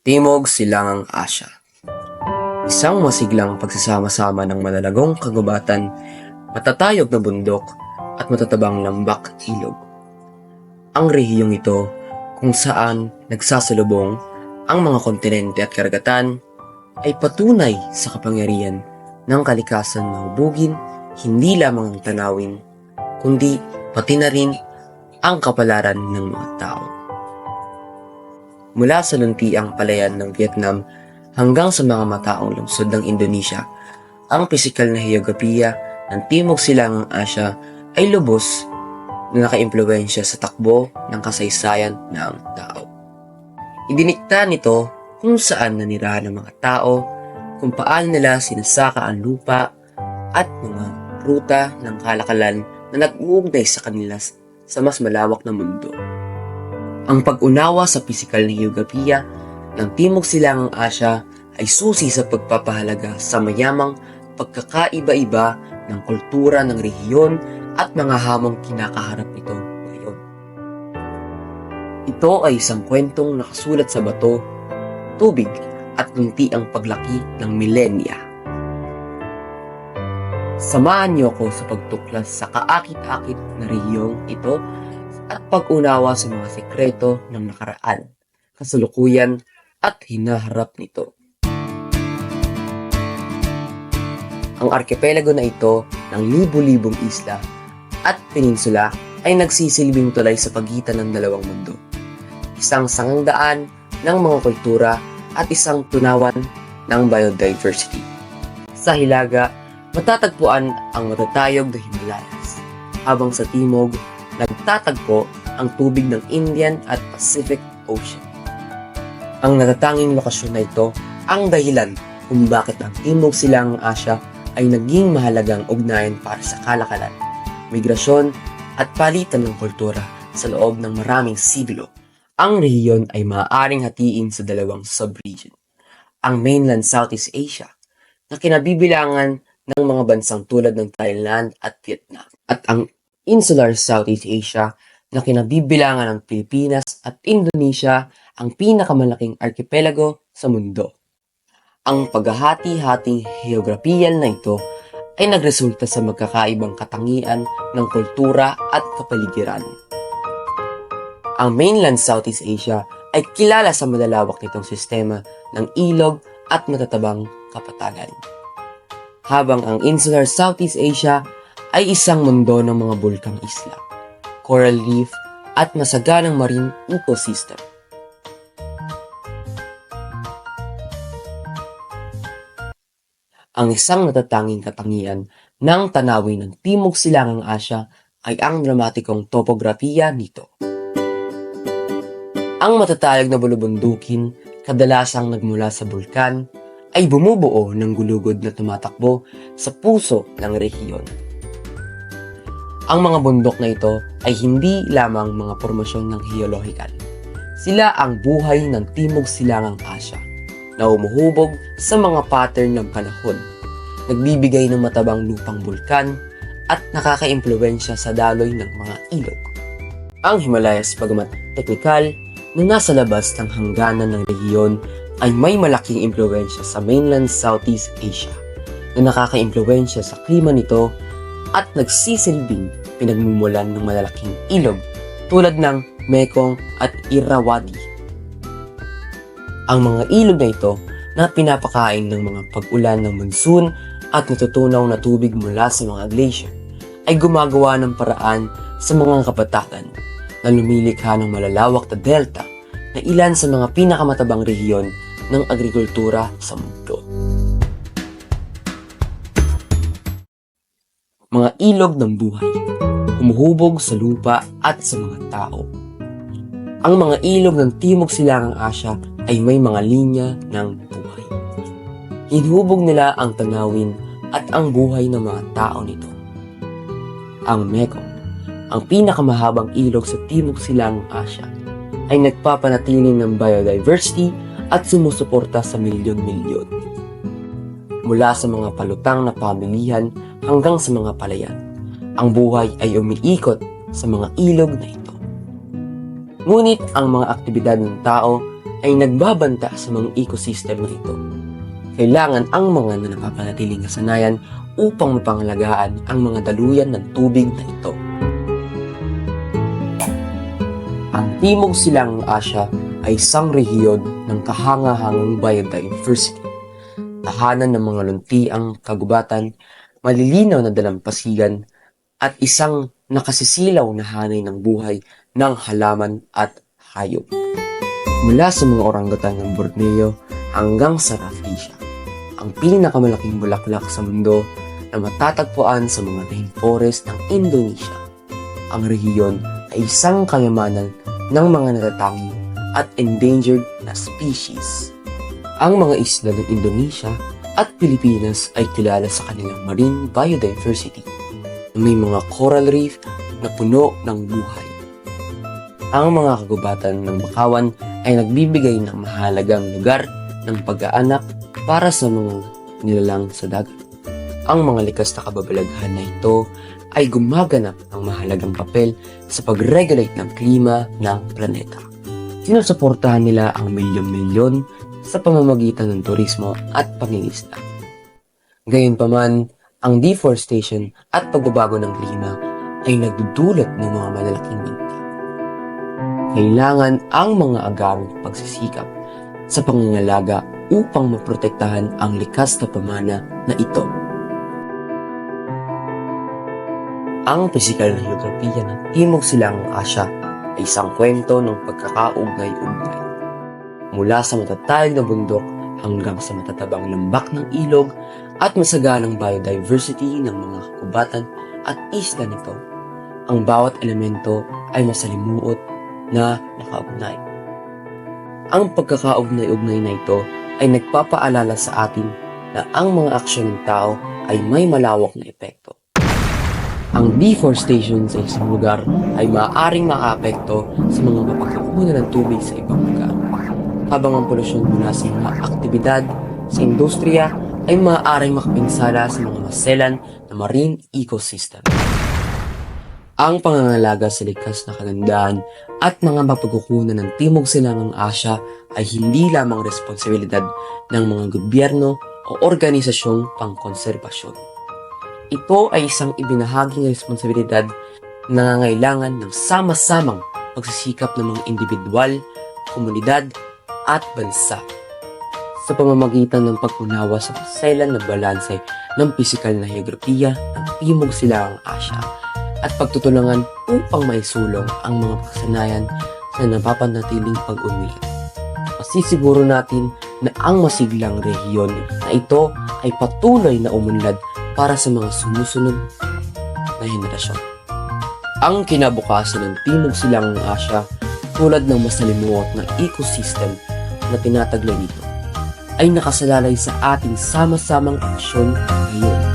Timog Silangang Asya Isang masiglang pagsasama-sama ng malalagong kagubatan, matatayog na bundok at matatabang lambak ilog. Ang rehiyong ito kung saan nagsasalubong ang mga kontinente at karagatan ay patunay sa kapangyarihan ng kalikasan na hubugin hindi lamang ang tanawin, kundi pati na rin ang kapalaran ng mga tao. Mula sa luntiang palayan ng Vietnam hanggang sa mga mataong lungsod ng Indonesia, ang pisikal na heograpiya ng Timog Silangang Asya ay lubos na nakaimpluwensya sa takbo ng kasaysayan ng tao. Idinikta nito kung saan nanirahan ng mga tao, kung paano nila sinasaka ang lupa at mga ruta ng kalakalan na nag-uugnay sa kanila sa mas malawak na mundo. Ang pag-unawa sa pisikal na geografiya ng Timog Silangang Asya ay susi sa pagpapahalaga sa mayamang pagkakaiba-iba ng kultura ng rehiyon at mga hamong kinakaharap nito ngayon. Ito ay isang kwentong nakasulat sa bato, tubig at lunti ang paglaki ng milenya. Samahan niyo ako sa pagtuklas sa kaakit-akit na rehiyong ito at pag-unawa sa mga sekreto ng nakaraan, kasalukuyan at hinaharap nito. Ang arkipelago na ito ng libu-libong isla at peninsula ay nagsisilbing tulay sa pagitan ng dalawang mundo. Isang sangandaan ng mga kultura at isang tunawan ng biodiversity. Sa Hilaga, matatagpuan ang matatayog na Himalayas, habang sa timog, nagtatagpo ang tubig ng Indian at Pacific Ocean. Ang natatanging lokasyon na ito ang dahilan kung bakit ang Timog Silangang Asya ay naging mahalagang ugnayan para sa kalakalan, migrasyon at palitan ng kultura sa loob ng maraming siglo. Ang rehiyon ay maaaring hatiin sa dalawang subregion. Ang mainland Southeast Asia na kinabibilangan ng mga bansang tulad ng Thailand at Vietnam at ang insular Southeast Asia na kinabibilangan ng Pilipinas at Indonesia ang pinakamalaking archipelago sa mundo. Ang paghahati-hating geographical na ito ay nagresulta sa magkakaibang katangian ng kultura at kapaligiran. Ang mainland Southeast Asia ay kilala sa malalawak nitong sistema ng ilog at matatabang kapatagan. Habang ang insular Southeast Asia ay isang mundo ng mga bulkang isla, coral reef at masaganang marine ecosystem. Ang isang natatanging katangian ng tanawin ng Timog Silangang Asya ay ang dramatikong topografiya nito. Ang matatayag na bulubundukin, kadalasang nagmula sa bulkan, ay bumubuo ng gulugod na tumatakbo sa puso ng rehiyon. Ang mga bundok na ito ay hindi lamang mga formasyon ng geological. Sila ang buhay ng Timog Silangang Asya na umuhubog sa mga pattern ng panahon, nagbibigay ng matabang lupang bulkan at nakakaimpluwensya sa daloy ng mga ilog. Ang Himalayas, pagamat teknikal, na nasa labas ng hangganan ng rehiyon ay may malaking impluensya sa mainland Southeast Asia na nakakaimpluwensya sa klima nito at nagsisilbing pinagmumulan ng malalaking ilog tulad ng Mekong at Irrawaddy. Ang mga ilog na ito na pinapakain ng mga pag-ulan ng monsoon at natutunaw na tubig mula sa mga glacier ay gumagawa ng paraan sa mga kapatagan na lumilikha ng malalawak na delta na ilan sa mga pinakamatabang rehiyon ng agrikultura sa mundo. Mga ilog ng buhay, humuhubog sa lupa at sa mga tao. Ang mga ilog ng Timog Silangang Asya ay may mga linya ng buhay. Hinuhubog nila ang tanawin at ang buhay ng mga tao nito. Ang Mekong, ang pinakamahabang ilog sa Timog Silangang Asya, ay nagpapanatili ng biodiversity at sumusuporta sa milyon-milyon. Mula sa mga palutang na pamilihan hanggang sa mga palayan, ang buhay ay umiikot sa mga ilog na ito. Ngunit ang mga aktibidad ng tao ay nagbabanta sa mga ecosystem na ito. Kailangan ang mga na napapanatiling kasanayan upang mapangalagaan ang mga daluyan ng tubig na ito. Ang Timog Silangang Asya ay isang rehiyon ng kahangahangang biodiversity. Tahanan ng mga luntiang kagubatan, malilinaw na dalampasigan, at isang nakasisilaw na hanay ng buhay ng halaman at hayop. Mula sa mga orangutan ng Borneo hanggang sa Rafflesia, ang pinakamalaking bulaklak sa mundo na matatagpuan sa mga rainforest ng Indonesia. Ang rehiyon ay isang kayamanan ng mga natatangi at endangered na species. Ang mga isla ng Indonesia at Pilipinas ay kilala sa kanilang marine biodiversity na may mga coral reef na puno ng buhay. Ang mga kagubatan ng Bakawan ay nagbibigay ng mahalagang lugar ng pag-aanak para sa mga nilalang sa dagat. Ang mga likas na kababalaghan na ito ay gumaganap ng mahalagang papel sa pag-regulate ng klima ng planeta. Sinusuportahan nila ang milyon-milyon sa pamamagitan ng turismo at pangingisda. Gayunpaman, ang deforestation at pagbabago ng klima ay nagdudulot ng mga malalaking banta. Kailangan ang mga agarang pagsisikap sa pangangalaga upang maprotektahan ang likas na pamana na ito. Ang pisikal na geografiya ng Timog Silangang Asya ay isang kwento ng pagkakaugnay-ugnay. Mula sa matatayog na bundok hanggang sa matatabang lambak ng ilog at masaganang biodiversity ng mga kakubatan at isla nito. Ang bawat elemento ay masalimuot na nakaugnay. Ang pagkakaugnay-ugnay na ito ay nagpapaalala sa atin na ang mga aksyon ng tao ay may malawak na epekto. Ang deforestation sa isang lugar ay maaaring makaapekto sa mga mapagkukunan ng tubig sa ibang lugar. Habang ang polusyon mula sa mga aktibidad sa industriya ay maaaring makapinsala sa mga maselan na marine ecosystem. Ang pangangalaga sa likas na kagandahan at mga mapagkukunan ng Timog Silangang Asya ay hindi lamang responsibilidad ng mga gobyerno o organisasyong pangkonserbasyon. Ito ay isang ibinahaging responsibilidad na nangangailangan ng sama-samang pagsisikap ng mga individual, komunidad, at bansa sa pamamagitan ng pag-unawa sa paselan na balanse ng pisikal na heograpiya ng Timog Silangang Asya at pagtutulungan upang maisulong ang mga kasanayan sa napapanatiling pag-unlad. Masisiguro natin na ang masiglang rehiyon na ito ay patuloy na umunlad para sa mga sumusunod na henerasyon. Ang kinabukasan ng Timog Silangang Asya tulad ng masalimuot na ecosystem na tinataglay nito ay nakasalalay sa ating sama-samang aksyon ngayon.